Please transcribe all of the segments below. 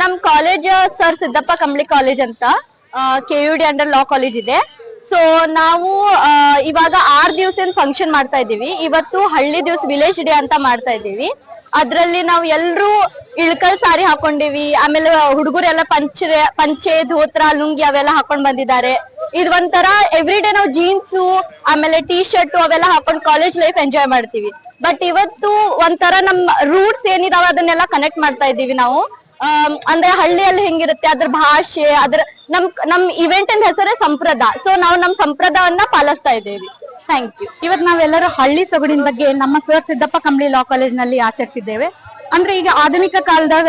ನಮ್ college sir Siddappa Kambli college ಅಂತ K U D under law college ಇದೆ. So ನಾವು ಇವಾಗ ಆರ್ ದಿವಸ ಫಂಕ್ಷನ್ ಮಾಡ್ತಾ ಇದ್ದೀವಿ. ಇವತ್ತು ಹಳ್ಳಿ ದಿವಸ ವಿಲೇಜ್ ಡೇ ಅಂತ ಮಾಡ್ತಾ ಇದ್ದೀವಿ. ಅದ್ರಲ್ಲಿ ನಾವು ಎಲ್ರು ಇಳ್ಕಲ್ ಸಾರಿ ಹಾಕೊಂಡಿವಿ. ಆಮೇಲೆ ಹುಡುಗರೆಲ್ಲ ಪಂಚೆ ಪಂಚೆ, ಧೋತ್ರ, ಲುಂಗಿ ಅವೆಲ್ಲ ಹಾಕೊಂಡ್ ಬಂದಿದ್ದಾರೆ. ಇದು ಒಂಥರ ಎವ್ರಿ ಡೇ ನಾವು ಜೀನ್ಸ್ ಆಮೇಲೆ ಟೀ ಶರ್ಟ್ ಅವೆಲ್ಲ ಹಾಕೊಂಡು ಕಾಲೇಜ್ ಲೈಫ್ ಎಂಜಾಯ್ ಮಾಡ್ತೀವಿ. ಬಟ್ ಇವತ್ತು ಒಂಥರ ನಮ್ ರೂಟ್ಸ್ ಏನಿದಾವ ಅದನ್ನೆಲ್ಲ ಕನೆಕ್ಟ್ ಮಾಡ್ತಾ ಇದೀವಿ ನಾವು. ಅಂದ್ರೆ ಹಳ್ಳಿಯಲ್ಲಿ ಹೆಂಗಿರುತ್ತೆ, ಅದ್ರ ಭಾಷೆ, ಅದ್ರ ನಮ್ ನಮ್ ಇವೆಂಟ್ ಅಂದ್ ಹೆಸರೇ ಸಂಪ್ರದಾಯ ಸೊ ನಾವು ನಮ್ ಸಂಪ್ರದಾಯವನ್ನ ಪಾಲಿಸ್ತಾ ಇದ್ದೇವೆ. ಥ್ಯಾಂಕ್ ಯು ಇವತ್ ನಾವೆಲ್ಲರೂ ಹಳ್ಳಿ ಸೊಗಡಿನ ಬಗ್ಗೆ ನಮ್ಮ ಸರ್ ಸಿದ್ದಪ್ಪ ಕಂಬಳಿ ಲಾ ಕಾಲೇಜ್ನಲ್ಲಿ ಆಚರಿಸಿದ್ದೇವೆ. ಅಂದ್ರೆ ಈಗ ಆಧುನಿಕ ಕಾಲದಾಗ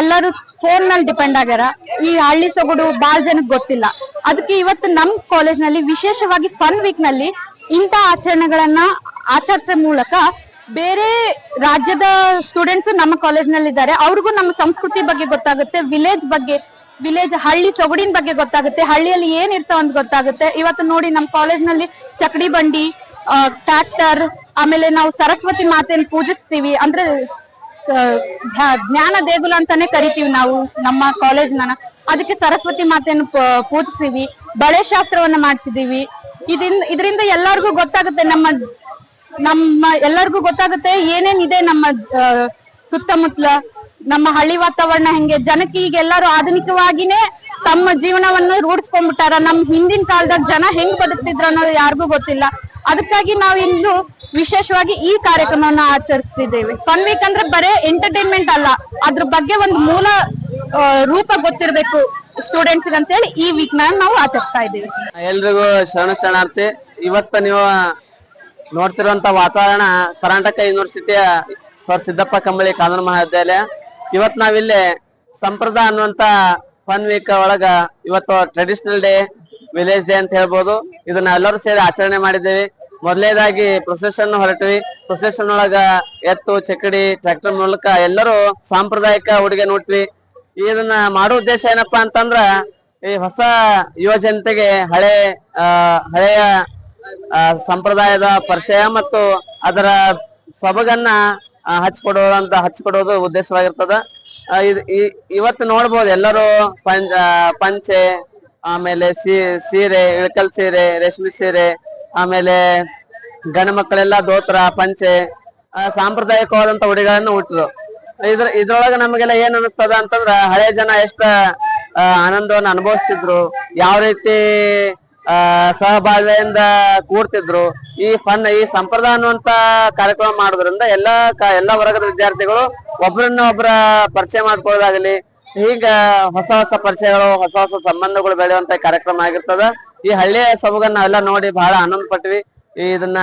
ಎಲ್ಲರೂ ಫೋನ್ನಲ್ಲಿ ಡಿಪೆಂಡ್ ಆಗ್ಯಾರ. ಈ ಹಳ್ಳಿ ಸೊಗಡು ಬಾಳ್ ಜನಕ್ ಗೊತ್ತಿಲ್ಲ. ಅದಕ್ಕೆ ಇವತ್ತು ನಮ್ ಕಾಲೇಜ್ನಲ್ಲಿ ವಿಶೇಷವಾಗಿ ಫನ್ ವೀಕ್ನಲ್ಲಿ ಇಂತ ಆಚರಣೆಗಳನ್ನ ಆಚರಿಸೋ ಮೂಲಕ ಬೇರೆ ರಾಜ್ಯದ ಸ್ಟೂಡೆಂಟ್ಸ್ ನಮ್ಮ ಕಾಲೇಜ್ನಲ್ಲಿ ಇದ್ದಾರೆ ಅವ್ರಿಗೂ ನಮ್ಮ ಸಂಸ್ಕೃತಿ ಬಗ್ಗೆ ಗೊತ್ತಾಗುತ್ತೆ ವಿಲೇಜ್ ಬಗ್ಗೆ ವಿಲೇಜ್ ಹಳ್ಳಿ ಸೊಗಡಿನ ಬಗ್ಗೆ ಗೊತ್ತಾಗುತ್ತೆ, ಹಳ್ಳಿಯಲ್ಲಿ ಏನ್ ಇರ್ತಾವ ಅಂತ ಗೊತ್ತಾಗುತ್ತೆ. ಇವತ್ತು ನೋಡಿ ನಮ್ಮ ಕಾಲೇಜ್ನಲ್ಲಿ ಚಕಡಿ ಬಂಡಿ ಟ್ರ್ಯಾಕ್ಟರ್ ಆಮೇಲೆ ನಾವು ಸರಸ್ವತಿ ಮಾತೆಯನ್ನು ಪೂಜಿಸ್ತೀವಿ. ಅಂದ್ರೆ ಜ್ಞಾನ ದೇಗುಲ ಅಂತಾನೆ ಕರಿತೀವಿ ನಾವು, ನಮ್ಮ ಕಾಲೇಜ್ ಅದಕ್ಕೆ ಸರಸ್ವತಿ ಮಾತೆಯನ್ನು ಪೂಜಿಸ್ತೀವಿ. ಬಳೆ ಶಾಸ್ತ್ರವನ್ನ ಮಾಡ್ತಿದ್ದೀವಿ. ಇದರಿಂದ ಇದರಿಂದ ಎಲ್ಲರಿಗೂ ಗೊತ್ತಾಗುತ್ತೆ ನಮ್ಮ ನಮ್ಮ ಎಲ್ಲರಿಗೂ ಗೊತ್ತಾಗುತ್ತೆ ಏನೇನಿದೆ ನಮ್ಮ ಸುತ್ತಮುತ್ತಲ, ನಮ್ಮ ಹಳ್ಳಿ ವಾತಾವರಣ ಹೆಂಗೆ, ಜನಕ್ಕೆ ಈಗ ಎಲ್ಲರೂ ಆಧುನಿಕವಾಗಿನೇ ತಮ್ಮ ಜೀವನವನ್ನು ರೂಢಿಸ್ಕೊಂಡ್ಬಿಟ್ಟಾರ. ನಮ್ ಹಿಂದಿನ ಕಾಲದಾಗ ಜನ ಹೆಂಗ್ ಬದುಕ್ತಿದ್ರು ಅನ್ನೋದು ಯಾರಿಗೂ ಗೊತ್ತಿಲ್ಲ. ಅದಕ್ಕಾಗಿ ನಾವು ಇಂದು ವಿಶೇಷವಾಗಿ ಈ ಕಾರ್ಯಕ್ರಮವನ್ನ ಆಚರಿಸ್ತಿದ್ದೇವೆ. ಫನ್ ವೀಕ್ ಅಂದ್ರೆ ಬರೇ ಎಂಟರ್ಟೈನ್ಮೆಂಟ್ ಅಲ್ಲ. ಅದ್ರ ಬಗ್ಗೆ ಒಂದು ಮೂಲ ರೂಪ ಗೊತ್ತಿರ್ಬೇಕು ಸ್ಟೂಡೆಂಟ್ಸ್ ಅಂತ ಹೇಳಿ ಈ ವೀಕ್ ನಾವು ಆಚರಿಸ್ತಾ ಇದ್ದೀವಿ. ಎಲ್ರಿಗೂ ಶರಣ ಶರಣಾರ್ಥಿ. ಇವತ್ತ ನೀವು ನೋಡ್ತಿರುವಂತ ವಾತಾವರಣ ಕರ್ನಾಟಕ ಯೂನಿವರ್ಸಿಟಿಯ ಸರ್ ಸಿದ್ದಪ್ಪ ಕಂಬಳಿ ಕಾನೂನು ಮಹಾವಿದ್ಯಾಲಯ. ಇವತ್ ನಾವಿಲ್ಲಿ ಸಂಪ್ರದ ಅನ್ನುವಂತ ಫನ್ ವೀಕ್ ಒಳಗ ಇವತ್ತು ಟ್ರೆಡಿಷನಲ್ ಡೇ ವಿಲೇಜ್ ಡೇ ಅಂತ ಹೇಳ್ಬೋದು. ಇದನ್ನ ಎಲ್ಲರೂ ಸೇರಿ ಆಚರಣೆ ಮಾಡಿದ್ದೇವೆ. ಮೊದಲೇದಾಗಿ ಪ್ರೊಸೆಷನ್ ಹೊರಟಿವಿ. ಪ್ರೊಸೆಷನ್ ಒಳಗ ಎತ್ತು ಚಕಡಿ ಟ್ರ್ಯಾಕ್ಟರ್ ಮೂಲಕ ಎಲ್ಲರೂ ಸಾಂಪ್ರದಾಯಿಕ ಉಡುಗೆ ನೋಟ್ವಿ. ಇದನ್ನ ಮಾಡೋ ಉದ್ದೇಶ ಏನಪ್ಪಾ ಅಂತಂದ್ರ ಈ ಹೊಸ ಯುವ ಜನತೆಗೆ ಹಳೆ ಹಳೆಯ ಸಂಪ್ರದಾಯದ ಪರಿಚಯ ಮತ್ತು ಅದರ ಸೊಬಗನ್ನ ಹಚ್ಕೊಡುವಂತ ಹಚ್ಕೊಡೋದು ಉದ್ದೇಶವಾಗಿರ್ತದ. ಇವತ್ತು ನೋಡ್ಬೋದು ಎಲ್ಲರೂ ಪಂಚ ಪಂಚೆ, ಆಮೇಲೆ ಸೀರೆ, ಇಳಕಲ್ ಸೀರೆ, ರೇಷ್ಮೆ ಸೀರೆ, ಆಮೇಲೆ ಗಂಡ ಮಕ್ಕಳೆಲ್ಲ ದೋತ್ರ, ಪಂಚೆ ಸಾಂಪ್ರದಾಯಿಕವಾದಂತ ಉಡಿಗಳನ್ನು ಹುಟ್ಟಿದ್ರು ಇದ್ರ, ಇದ್ರೊಳಗ ನಮಗೆಲ್ಲ ಏನ್ ಅನಿಸ್ತದ ಅಂತಂದ್ರ ಹಳೆ ಜನ ಎಷ್ಟ ಆನಂದವನ್ನ ಅನುಭವಿಸ್ತಿದ್ರು, ಯಾವ ರೀತಿ ಆ, ಸಹಬಾಳ್ವೆಯಿಂದ ಕೂಡ್ತಿದ್ರು. ಈ ಫನ್, ಈ ಸಂಪ್ರದಾಯ ಅನ್ನುವಂತ ಕಾರ್ಯಕ್ರಮ ಮಾಡೋದ್ರಿಂದ ಎಲ್ಲಾ ಎಲ್ಲಾ ವರ್ಗದ ವಿದ್ಯಾರ್ಥಿಗಳು ಒಬ್ರನ್ನ ಒಬ್ರ ಪರಿಚಯ ಮಾಡ್ಕೊಳ್ಳೋದಾಗ್ಲಿ, ಈಗ ಹೊಸ ಹೊಸ ಪರಿಚಯಗಳು, ಹೊಸ ಹೊಸ ಸಂಬಂಧಗಳು ಬೆಳೆಯುವಂತ ಕಾರ್ಯಕ್ರಮ ಆಗಿರ್ತದ. ಈ ಹಳ್ಳಿಯ ಸೊಬಗನ್ನ ನಾವೆಲ್ಲ ನೋಡಿ ಬಹಳ ಆನಂದ ಪಟ್ವಿ ಇದನ್ನ